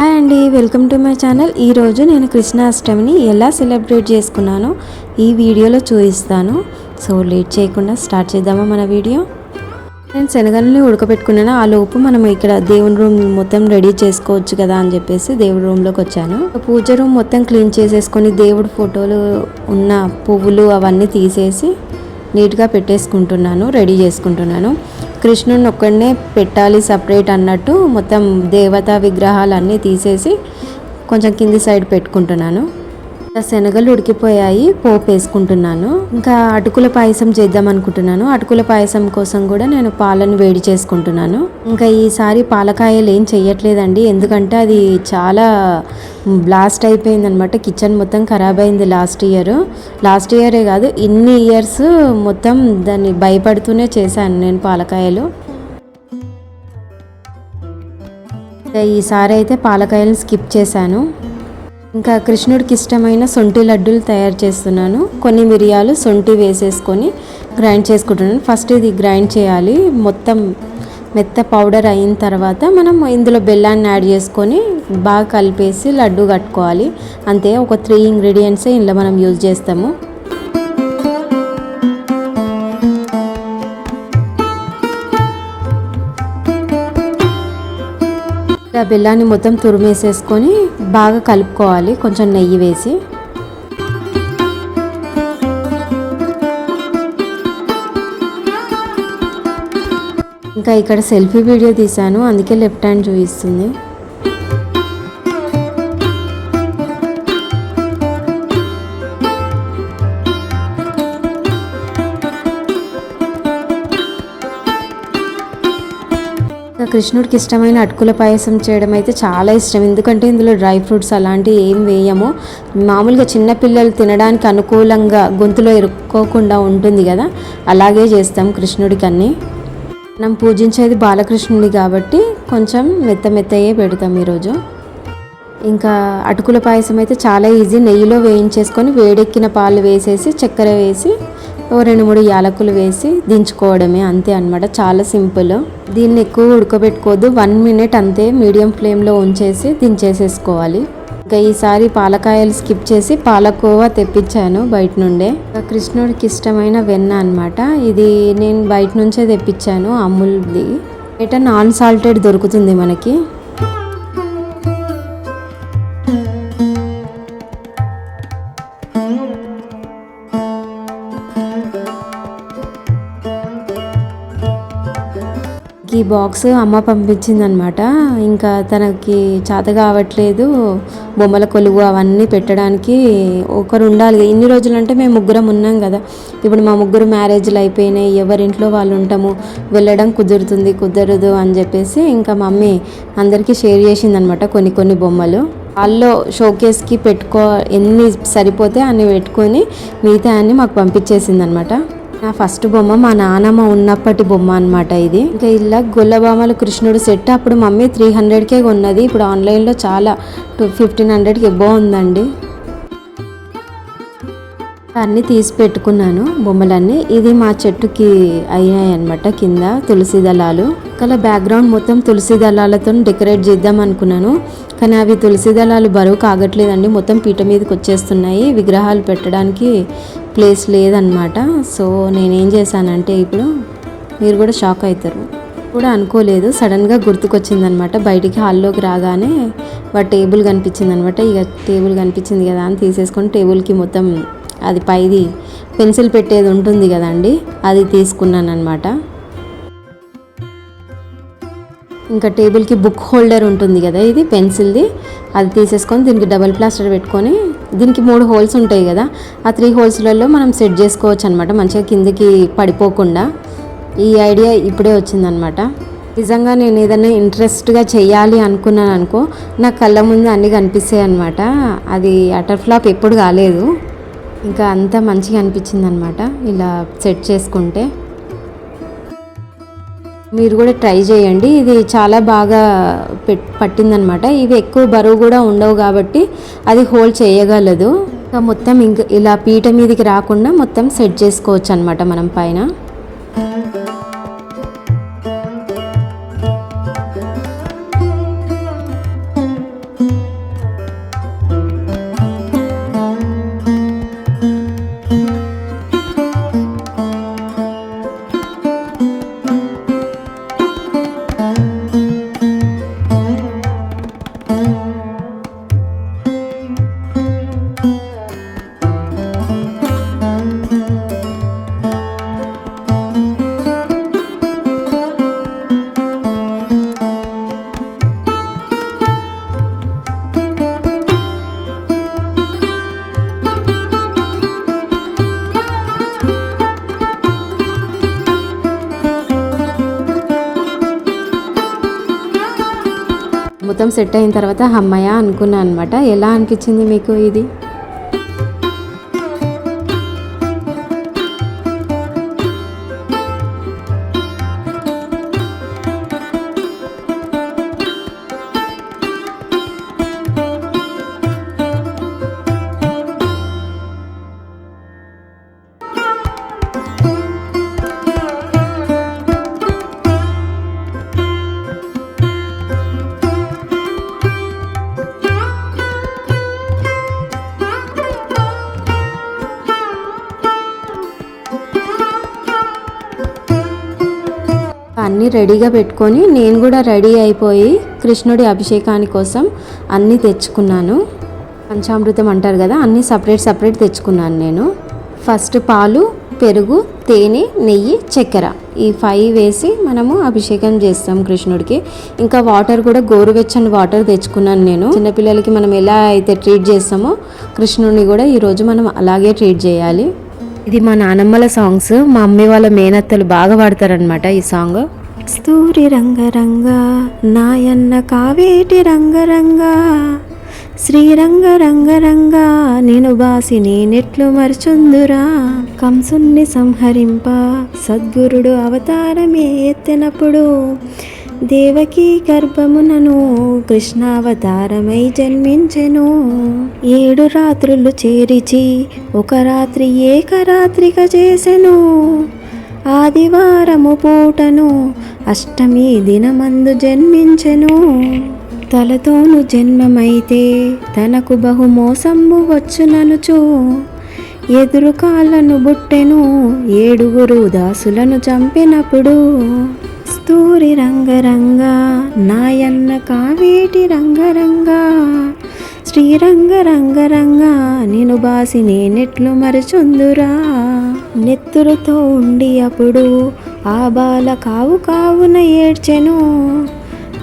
Hi అండి welcome to my channel. ఈరోజు నేను కృష్ణాష్టమిని ఎలా సెలబ్రేట్ చేసుకున్నానో ఈ వీడియోలో చూపిస్తాను. సో లేట్ చేయకుండా స్టార్ట్ చేద్దామా మన వీడియో? నేను శనగల్ని ఉడకబెట్టుకున్నాను. ఆ లోపు మనం ఇక్కడ దేవుని రూమ్ మొత్తం రెడీ చేసుకోవచ్చు కదా అని చెప్పేసి దేవుడి రూమ్లోకి వచ్చాను. పూజ రూమ్ మొత్తం క్లీన్ చేసేసుకొని దేవుడి ఫోటోలు ఉన్న పువ్వులు అవన్నీ తీసేసి నీట్గా పెట్టేసుకుంటున్నాను రెడీ చేసుకుంటున్నాను. కృష్ణుని ఒక్కడనే పెట్టాలి సపరేట్ అన్నట్టు మొత్తం దేవతా విగ్రహాలన్నీ తీసేసి కొంచెం కింది సైడ్ పెట్టుకుంటున్నాను. శనగలు ఉడికిపోయాయి పోపు వేసుకుంటున్నాను. ఇంకా అటుకుల పాయసం చేద్దాం అనుకుంటున్నాను. అటుకుల పాయసం కోసం కూడా నేను పాలను వేడి చేసుకుంటున్నాను. ఇంకా ఈసారి పాలకాయలు ఏం చెయ్యట్లేదండి. ఎందుకంటే అది చాలా బ్లాస్ట్ అయిపోయింది అనమాట కిచెన్ మొత్తం ఖరాబ్ అయింది లాస్ట్ ఇయర్. లాస్ట్ ఇయరే కాదు ఇన్ని ఇయర్స్ మొత్తం దాన్ని భయపడుతూనే చేశాను నేను పాలకాయలు. ఇంకా ఈసారి అయితే పాలకాయలను స్కిప్ చేశాను. ఇంకా కృష్ణుడికి ఇష్టమైన సొంటి లడ్డూలు తయారు చేస్తున్నాను. కొన్ని మిరియాలు సొంటి వేసేసుకొని గ్రైండ్ చేసుకుంటున్నాను. ఫస్ట్ ఇది గ్రైండ్ చేయాలి. మొత్తం మెత్త పౌడర్ అయిన తర్వాత మనం ఇందులో బెల్లాన్ని యాడ్ చేసుకొని బాగా కలిపేసి లడ్డు కట్టుకోవాలి. అంతే ఒక త్రీ ఇంగ్రీడియంట్సే ఇందులో మనం యూజ్ చేస్తాము. ఆ బెల్లాన్ని మొత్తం తురిమేసేసుకొని బాగా కలుపుకోవాలి. కొంచెం నెయ్యి వేసి. ఇంకా ఇక్కడ సెల్ఫీ వీడియో తీశాను. అందుకే లెఫ్ట్ హ్యాండ్ చూపిస్తుంది. కృష్ణుడికి ఇష్టమైన అటుకుల పాయసం చేయడం అయితే చాలా ఇష్టం. ఎందుకంటే ఇందులో డ్రై ఫ్రూట్స్ అలాంటివి ఏం వేయము. మామూలుగా చిన్నపిల్లలు తినడానికి అనుకూలంగా గొంతులో ఇరుక్కోకుండా ఉంటుంది కదా. అలాగే చేస్తాం కృష్ణుడికి అన్నీ. మనం పూజించేది బాలకృష్ణుడి కాబట్టి కొంచెం మెత్త మెత్తయే పెడతాం ఈరోజు. ఇంకా అటుకుల పాయసం అయితే చాలా ఈజీ. నెయ్యిలో వేయించేసుకొని వేడెక్కిన పాలు వేసేసి చక్కెర వేసి రెండు మూడు యాలకులు వేసి దించుకోవడమే అంతే అనమాట చాలా సింపుల్. దీన్ని ఎక్కువ ఉడకబెట్టుకోవద్దు. వన్ మినిట్ అంతే మీడియం ఫ్లేమ్లో ఉంచేసి దించేసేసుకోవాలి. ఇంకా ఈసారి పాలకాయలు స్కిప్ చేసి పాలకోవా తెప్పించాను బయట నుండే. కృష్ణుడికి ఇష్టమైన వెన్న అనమాట ఇది నేను బయట నుంచే తెప్పించాను అమూల్ది. బయట నాన్ సాల్టెడ్ దొరుకుతుంది మనకి. ఈ బాక్స్ అమ్మ పంపించిందనమాట. ఇంకా తనకి చేత కావట్లేదు. బొమ్మల కొలువు అవన్నీ పెట్టడానికి ఒకరు ఉండాలి ఇన్ని రోజులు అంటే మేము ముగ్గురం ఉన్నాం కదా. ఇప్పుడు మా ముగ్గురు మ్యారేజ్లు అయిపోయినాయి. ఎవరింట్లో వాళ్ళు ఉంటాము. వెళ్ళడం కుదురుతుంది కుదరదు అని చెప్పేసి ఇంకా మమ్మీ అందరికీ షేర్ చేసిందనమాట కొన్ని కొన్ని బొమ్మలు. వాళ్ళు షోకేస్కి పెట్టుకో ఎన్ని సరిపోతే అన్ని పెట్టుకొని మిగతా అన్ని మాకు పంపించేసింది అనమాట నా ఫస్ట్ బొమ్మ మా నానమ్మ ఉన్నప్పటి బొమ్మ అనమాట ఇది. ఇంకా ఇలా గొల్లబామల కృష్ణుడు సెట్ అప్పుడు మమ్మీ త్రీ హండ్రెడ్కే కొన్నది. ఇప్పుడు ఆన్లైన్లో చాలా టూ ఫిఫ్టీన్ హండ్రెడ్కి ఎబ్బో ఉందండి. అన్నీ తీసి పెట్టుకున్నాను బొమ్మలన్నీ. ఇది మా చెట్టుకి అయ్యాయి అనమాట కింద తులసి దళాలు. కల బ్యాక్గ్రౌండ్ మొత్తం తులసి దళాలతో డెకరేట్ చేద్దాం అనుకున్నాను. కానీ అవి తులసి దళాలు బరువు కాగట్లేదండి. మొత్తం పీట మీదకి వచ్చేస్తున్నాయి. విగ్రహాలు పెట్టడానికి ప్లేస్ లేదనమాట. సో నేనేం చేశానంటే ఇప్పుడు మీరు కూడా షాక్ అవుతారు కూడా అనుకోలేదు. సడన్గా గుర్తుకొచ్చిందనమాట. బయటికి హాల్లోకి రాగానే వాటి టేబుల్ కనిపించింది అనమాట ఇక టేబుల్ కనిపించింది కదా అని తీసేసుకొని టేబుల్కి మొత్తం అది పైది పెన్సిల్ పెట్టేది ఉంటుంది కదండి అది తీసుకున్నాను అనమాట ఇంకా టేబుల్కి బుక్ హోల్డర్ ఉంటుంది కదా ఇది పెన్సిల్ది. అది తీసేసుకొని దీనికి డబల్ ప్లాస్టర్ పెట్టుకొని దీనికి మూడు హోల్స్ ఉంటాయి కదా. ఆ త్రీ హోల్స్లలో మనం సెట్ చేసుకోవచ్చు అనమాట మంచిగా కిందికి పడిపోకుండా. ఈ ఐడియా ఇప్పుడే వచ్చిందనమాట నిజంగా నేను ఏదైనా ఇంట్రెస్ట్గా చేయాలి అనుకున్నాను అనుకో నా కళ్ళ ముందు అన్నీ కనిపిస్తాయి అనమాట అది అటర్ ఫ్లాప్ ఎప్పుడు కాలేదు. ఇంకా అంతా మంచిగా అనిపించింది అనమాట ఇలా సెట్ చేసుకుంటే. మీరు కూడా ట్రై చేయండి. ఇది చాలా బాగా పెట్ పట్టిందనమాట. ఇవి ఎక్కువ బరువు కూడా ఉండవు కాబట్టి అది హోల్డ్ చేయగలదు. ఇంకా మొత్తం ఇంక ఇలా పీట మీదకి రాకుండా మొత్తం సెట్ చేసుకోవచ్చు అనమాట మనం పైన. మొత్తం సెట్ అయిన తర్వాత అమ్మయ్య అనుకున్నాను అనమాట ఎలా అనిపించింది మీకు ఇది? అన్నీ రెడీగా పెట్టుకొని నేను కూడా రెడీ అయిపోయి కృష్ణుడి అభిషేకాని కోసం అన్నీ తెచ్చుకున్నాను. పంచామృతం అంటారు కదా అన్నీ సపరేట్ సపరేట్ తెచ్చుకున్నాను నేను. ఫస్ట్ పాలు పెరుగు తేనె నెయ్యి చక్కెర ఈ ఫైవ్ వేసి మనము అభిషేకం చేస్తాం కృష్ణుడికి. ఇంకా వాటర్ కూడా గోరువెచ్చని వాటర్ తెచ్చుకున్నాను నేను. చిన్నపిల్లలకి మనం ఎలా అయితే ట్రీట్ చేస్తామో కృష్ణుడిని కూడా ఈరోజు మనం అలాగే ట్రీట్ చేయాలి. ఇది మా నానమ్మల సాంగ్స్ మా అమ్మ వాళ్ళ మేనత్తలు బాగా పాడతారనమాట ఈ సాంగ్ కస్తూరి రంగరంగ నాయన్న కావేటి రంగరంగ శ్రీరంగ రంగరంగ నేను బాసి నేనెట్లు మరచుందురా. కంసుణ్ణి సంహరింప సద్గురుడు అవతారమే ఎత్తినప్పుడు దేవకీ గర్భమునను కృష్ణావతారమై జన్మించెను. ఏడు రాత్రులు చేరిచి ఒక రాత్రి ఏకరాత్రిగా చేసెను. ఆదివారము పూటను అష్టమి దినమందు జన్మించెను. తలతోను జన్మమైతే తనకు బహు మోసంబు వచ్చుననుచు. ఎదురు కాళ్ళను బుట్టెను ఏడుగురు దాసులను చంపినప్పుడు. స్తూరి రంగరంగ నాయన్న కావేటి రంగరంగ. శ్రీరంగ రంగరంగ నేను బాసి నేనెట్లు మరచుందురా. నెత్తురుతో ఉండి అప్పుడు ఆ బాల కావు కావున ఏడ్చెను.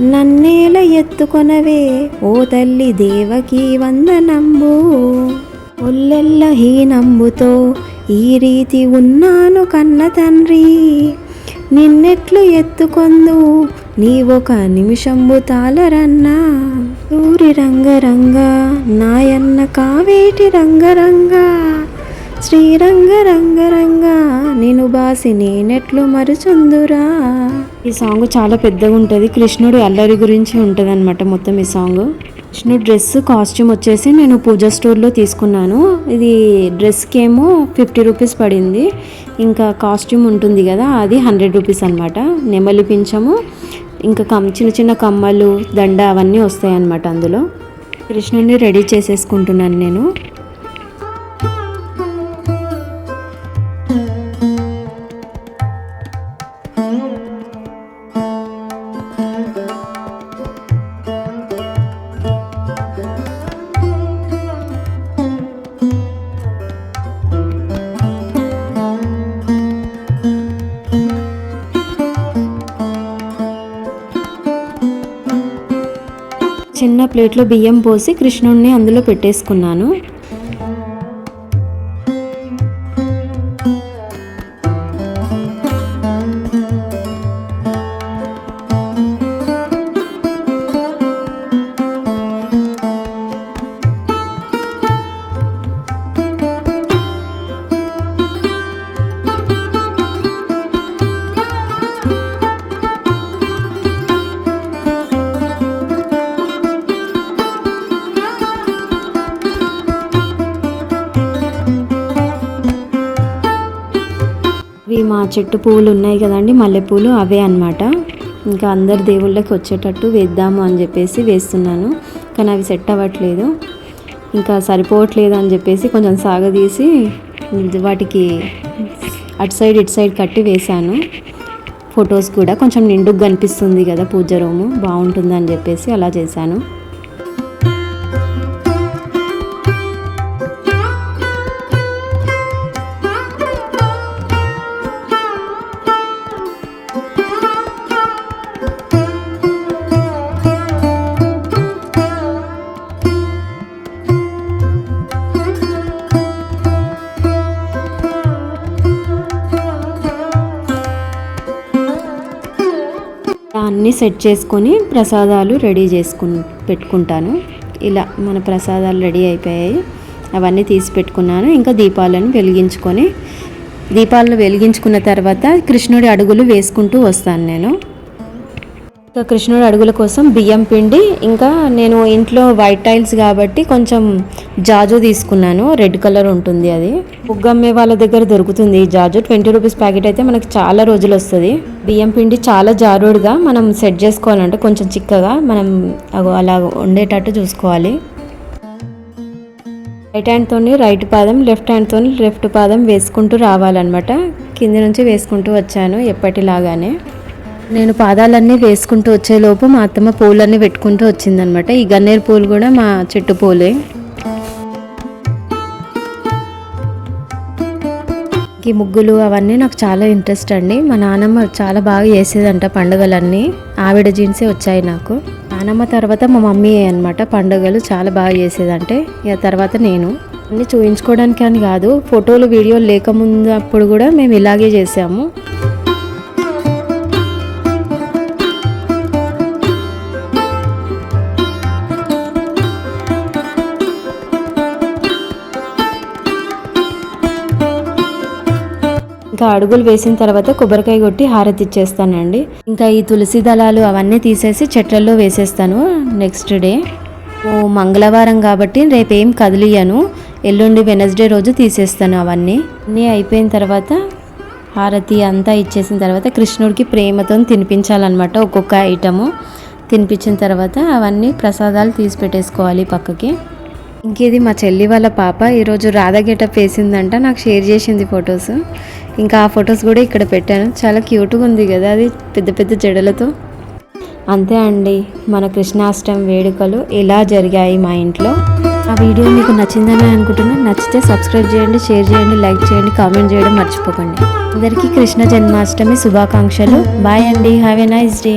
నన్నేల ఎత్తుకొనవే ఓ తల్లి దేవకి వందనంబు. ఒల్లెల్ల హీనంబుతో ఈ రీతి ఉన్నాను కన్న తండ్రి. నిన్నెట్లు ఎత్తుకొందు నీవొక నిమిషంబు తాళరన్నా. ఊరి రంగరంగ నాయన్న కావేటి రంగరంగ. శ్రీరంగ రంగ రంగ నేను బాసి నేనెట్లు మరుచుందురా. ఈ సాంగ్ చాలా పెద్దగా ఉంటుంది. కృష్ణుడు అల్లరి గురించి ఉంటుంది అనమాట మొత్తం ఈ సాంగ్. కృష్ణుడు డ్రెస్ కాస్ట్యూమ్ వచ్చేసి నేను పూజా స్టోర్లో తీసుకున్నాను. ఇది డ్రెస్కి ఏమో ఫిఫ్టీ రూపీస్ పడింది. ఇంకా కాస్ట్యూమ్ ఉంటుంది కదా అది హండ్రెడ్ రూపీస్ అనమాట నెమలి పింఛము ఇంకా కమ్ చిన్న చిన్న కమ్మలు దండ అవన్నీ వస్తాయి అన్నమాట అందులో. కృష్ణుడిని రెడీ చేసేసుకుంటున్నాను నేను. ప్లేట్లో బియ్యం పోసి కృష్ణుడిని అందులో పెట్టేసుకున్నాను. మా చెట్టు పువ్వులు ఉన్నాయి కదండి మల్లెపూలు అవే అనమాట ఇంకా అందరు దేవుళ్ళకి వచ్చేటట్టు వేద్దాము అని చెప్పేసి వేస్తున్నాను. కానీ అవి సెట్ అవ్వట్లేదు. ఇంకా సరిపోవట్లేదు అని చెప్పేసి కొంచెం సాగదీసి వాటికి అటు సైడ్ ఇటు సైడ్ కట్టి వేశాను. ఫొటోస్ కూడా కొంచెం నిండుగా కనిపిస్తుంది కదా పూజ రూము బాగుంటుంది అని చెప్పేసి అలా చేశాను. అన్నీ సెట్ చేసుకొని ప్రసాదాలు రెడీ చేసుకు పెట్టుకుంటాను. ఇలా మన ప్రసాదాలు రెడీ అయిపోయాయి. అవన్నీ తీసి పెట్టుకున్నాను. ఇంకా దీపాలను వెలిగించుకొని దీపాలను వెలిగించుకున్న తర్వాత కృష్ణుడి అడుగులు వేసుకుంటూ వస్తాను నేను. ఇంకా కృష్ణుడు అడుగుల కోసం బియ్యం పిండి ఇంకా నేను ఇంట్లో వైట్ టైల్స్ కాబట్టి కొంచెం జాజు తీసుకున్నాను. రెడ్ కలర్ ఉంటుంది అది. బుగ్గమ్మే వాళ్ళ దగ్గర దొరుకుతుంది ఈ జాజు. ట్వంటీ రూపీస్ ప్యాకెట్ అయితే మనకు చాలా రోజులు వస్తుంది. బియ్యం పిండి చాలా జారుడుగా మనం సెట్ చేసుకోవాలంటే కొంచెం చిక్కగా మనం అలా ఉండేటట్టు చూసుకోవాలి. రైట్ హ్యాండ్తో రైట్ పాదం లెఫ్ట్ హ్యాండ్తో లెఫ్ట్ పాదం వేసుకుంటూ రావాలన్నమాట. కింద నుంచి వేసుకుంటూ వచ్చాను ఎప్పటిలాగానే. నేను పాదాలన్నీ వేసుకుంటూ వచ్చేలోపు మా అత్తమ్మ పూలన్నీ పెట్టుకుంటూ వచ్చిందనమాట. ఈ గన్నేరు పూలు కూడా మా చెట్టు పూలే. ఈ ముగ్గులు అవన్నీ నాకు చాలా ఇంట్రెస్ట్ అండి. మా నానమ్మ చాలా బాగా చేసేదంట పండుగలన్నీ. ఆవిడ జీన్సే వచ్చాయి నాకు. నానమ్మ తర్వాత మా మమ్మీ అనమాట పండుగలు చాలా బాగా చేసేదంటే ఇక తర్వాత నేను. అన్నీ చూపించుకోవడానికి అని కాదు ఫోటోలు వీడియోలు లేకముందు అప్పుడు కూడా మేము ఇలాగే చేసాము. ఇంకా అడుగులు వేసిన తర్వాత కొబ్బరికాయ కొట్టి హారతి ఇచ్చేస్తానండి. ఇంకా ఈ తులసి దళాలు అవన్నీ తీసేసి చెట్లలో వేసేస్తాను నెక్స్ట్ డే. ఓ మంగళవారం కాబట్టి రేపేం కదిలియను. ఎల్లుండి వెనస్డే రోజు తీసేస్తాను అవన్నీ. అన్నీ అయిపోయిన తర్వాత హారతి అంతా ఇచ్చేసిన తర్వాత కృష్ణుడికి ప్రేమతో తినిపించాలన్నమాట ఒక్కొక్క ఐటము. తినిపించిన తర్వాత అవన్నీ ప్రసాదాలు తీసి పెట్టేసుకోవాలి పక్కకి. ఇంకేది మా చెల్లి వాళ్ళ పాప ఈరోజు రాధా గెటప్ వేసిందంట నాకు షేర్ చేసింది ఫొటోస్. ఇంకా ఆ ఫొటోస్ కూడా ఇక్కడ పెట్టాను. చాలా క్యూట్గా ఉంది కదా అది పెద్ద పెద్ద జడలతో. అంతే అండి మన కృష్ణాష్టమి వేడుకలు ఎలా జరిగాయి మా ఇంట్లో? ఆ వీడియో మీకు నచ్చిందని అనుకుంటున్నాను నచ్చితే సబ్స్క్రైబ్ చేయండి షేర్ చేయండి లైక్ చేయండి కామెంట్ చేయడం మర్చిపోకండి. అందరికీ కృష్ణ జన్మాష్టమి శుభాకాంక్షలు. బాయ్ అండి హ్యావ్ ఎ నైస్ డే.